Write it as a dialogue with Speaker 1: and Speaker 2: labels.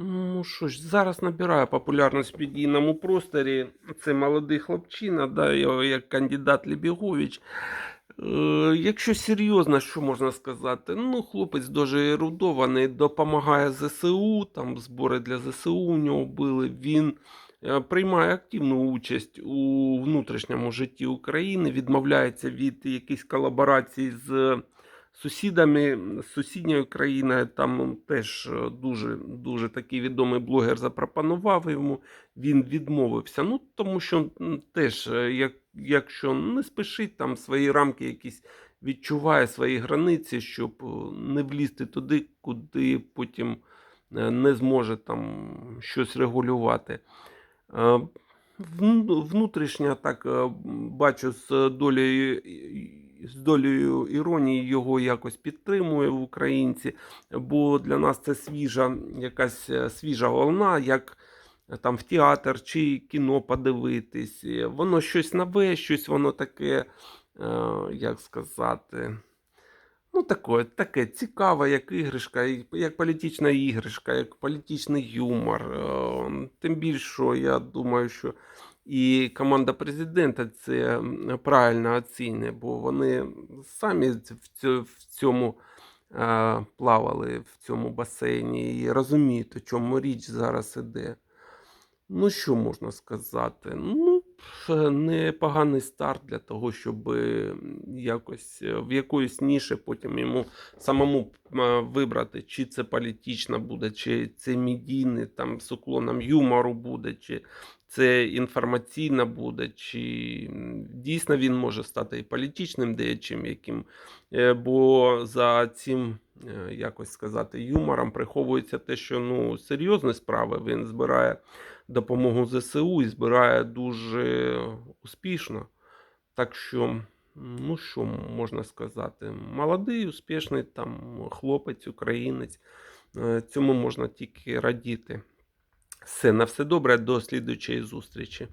Speaker 1: Ну що ж, зараз набирає популярність в медійному просторі. Це молодий хлопчина, да, як кандидат Лібігович. Е, якщо серйозно, що можна сказати? Ну, хлопець дуже ерудований, допомагає ЗСУ, там збори для ЗСУ у нього були. Він е, приймає активну участь у внутрішньому житті України, відмовляється від якихось колаборацій з сусідами, сусідньою країною. Там теж е, дуже, дуже такий відомий блогер запропонував йому. Він відмовився. Ну, тому що теж, е, як, якщо не спішить, там свої рамки якісь відчуває свої границі, щоб е, не влізти туди, куди потім не зможе там щось регулювати. Вну- Внутрішньо так бачу з долею, з долею іронії його якось підтримує в українці, бо для нас це свіжа, якась е, свіжа волна, як е, там в театр чи кіно подивитись. Воно щось нове, щось воно таке, е, як сказати. Ну, таке, таке цікаве, як іграшка, як політична іграшка, як політичний юмор. Тим більше, я думаю, що і команда президента це правильно оцінює, бо вони самі в цьо- в цьому е, плавали, в цьому басейні і розуміють, у чому річ зараз іде. Ну, що можна сказати? Ну, непоганий старт для того, щоб е, якось е, в якоїсь ніші потім йому самому е, вибрати, чи це політична буде, чи це медійний там з уклоном юмору буде, чи це інформаційна буде, чи дійсно він може стати і політичним деячим, яким, е, бо за цим, е, якось сказати, юмором приховується те, що ну, серйозні справи він збирає допомогу ЗСУ і збирає дуже успішно. Так що, ну що можна сказати, молодий, успішний там хлопець, українець. Е, Цьому можна тільки радіти. Все, на все добре, до слідуючої зустрічі.